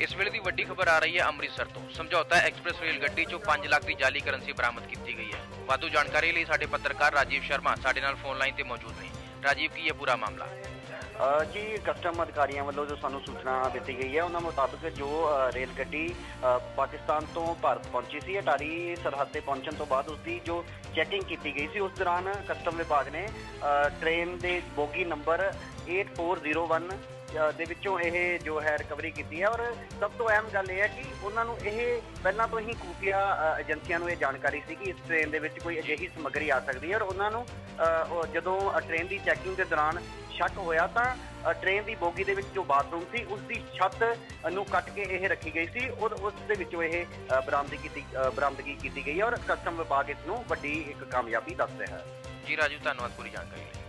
ਇਸ ਵੇਲੇ ਦੀ ਵੱਡੀ ਖਬਰ ਆ ਰਹੀ ਹੈ ਅੰਮ੍ਰਿਤਸਰ ਤੋਂ। ਸਮਝੌਤਾ ਐਕਸਪ੍ਰੈਸ ਰੇਲ ਗੱਡੀ ਚੋਂ 5 ਲੱਖ ਦੀ ਜਾਲੀ ਕਰੰਸੀ ਬਰਾਮਦ ਕੀਤੀ ਗਈ ਹੈ। ਵਾਧੂ ਜਾਣਕਾਰੀ ਲਈ ਸਾਡੇ ਪੱਤਰਕਾਰ ਰਾਜੀਵ ਸ਼ਰਮਾ ਸਾਡੇ ਨਾਲ ਫੋਨ ਲਾਈਨ ਤੇ ਮੌਜੂਦ ਨੇ। ਰਾਜੀਵ, ਕੀ ਹੈ ਪੂਰਾ ਮਾਮਲਾ? ਜੀ ਕਸਟਮ ਅਧਿਕਾਰੀਆਂ ਵੱਲੋਂ ਜੋ ਸਾਨੂੰ ਸੂਚਨਾ ਦਿੱਤੀ ਗਈ ਹੈ ਉਹਨਾਂ ਮੁਤਾਬਕ ਜੋ ਰੇਲ ਗੱਡੀ ਪਾਕਿਸਤਾਨ ਤੋਂ ਭਾਰਤ ਪਹੁੰਚੀ ਸੀ ਅਟਾਰੀ ਸਰਹੱਦ ਤੇ ਪਹੁੰਚਣ ਤੋਂ ਬਾਅਦ ਉਸ ਦੀ ਜੋ ਚੈਕਿੰਗ ਕੀਤੀ ਗਈ ਸੀ ਉਸ ਦੌਰਾਨ ਕਸਟਮ ਵਿਭਾਗ ਨੇ ਅ, ਟ੍ਰੇਨ ਦੇ ਬੋਗੀ ਨੰਬਰ 8401 ਅ, ਦੇ ਵਿੱਚੋਂ ਇਹ ਜੋ ਹੈ ਰਿਕਵਰੀ ਕੀਤੀ ਹੈ। ਔਰ ਸਭ ਤੋਂ ਅਹਿਮ ਗੱਲ ਇਹ ਹੈ ਕਿ ਉਹਨਾਂ ਨੂੰ ਇਹ ਪਹਿਲਾਂ ਤੋਂ ਹੀ ਖੂਫੀਆ ਏਜੰਸੀਆਂ ਨੂੰ ਇਹ ਜਾਣਕਾਰੀ ਸੀ ਕਿ ਇਸ ਟ੍ਰੇਨ ਦੇ ਵਿੱਚ ਕੋਈ ਅਜਿਹੀ ਸਮੱਗਰੀ ਆ ਸਕਦੀ ਹੈ। ਔਰ ਉਹਨਾਂ ਨੂੰ ਜਦੋਂ ਅ, ਟ੍ਰੇਨ ਦੀ ਚੈਕਿੰਗ ਦੇ ਦੌਰਾਨ ਸ਼ੱਕ ਹੋਇਆ ਤਾਂ ਅ, ਟ੍ਰੇਨ ਦੀ ਬੋਗੀ ਦੇ ਵਿੱਚ ਜੋ ਬਾਥਰੂਮ ਸੀ ਉਸ ਦੀ ਛੱਤ ਨੂੰ ਕੱਟ ਕੇ ਇਹ ਰੱਖੀ ਗਈ ਸੀ ਔਰ ਉਸ ਦੇ ਵਿੱਚੋਂ ਇਹ ਬਰਾਮਦਗੀ ਕੀਤੀ ਬਰਾਮਦਗੀ ਕੀਤੀ ਗਈ ਔਰ ਕਸਟਮ ਵਿਭਾਗ ਇਸ ਨੂੰ ਵੱਡੀ ਇੱਕ ਕਾਮਯਾਬੀ ਦੱਸ ਰਿਹਾ ਹੈ। ਜੀ ਰਾਜੂ ਧੰਨਵਾਦ ਪੂਰੀ ਜਾਣਕਾਰੀ ਲਈ।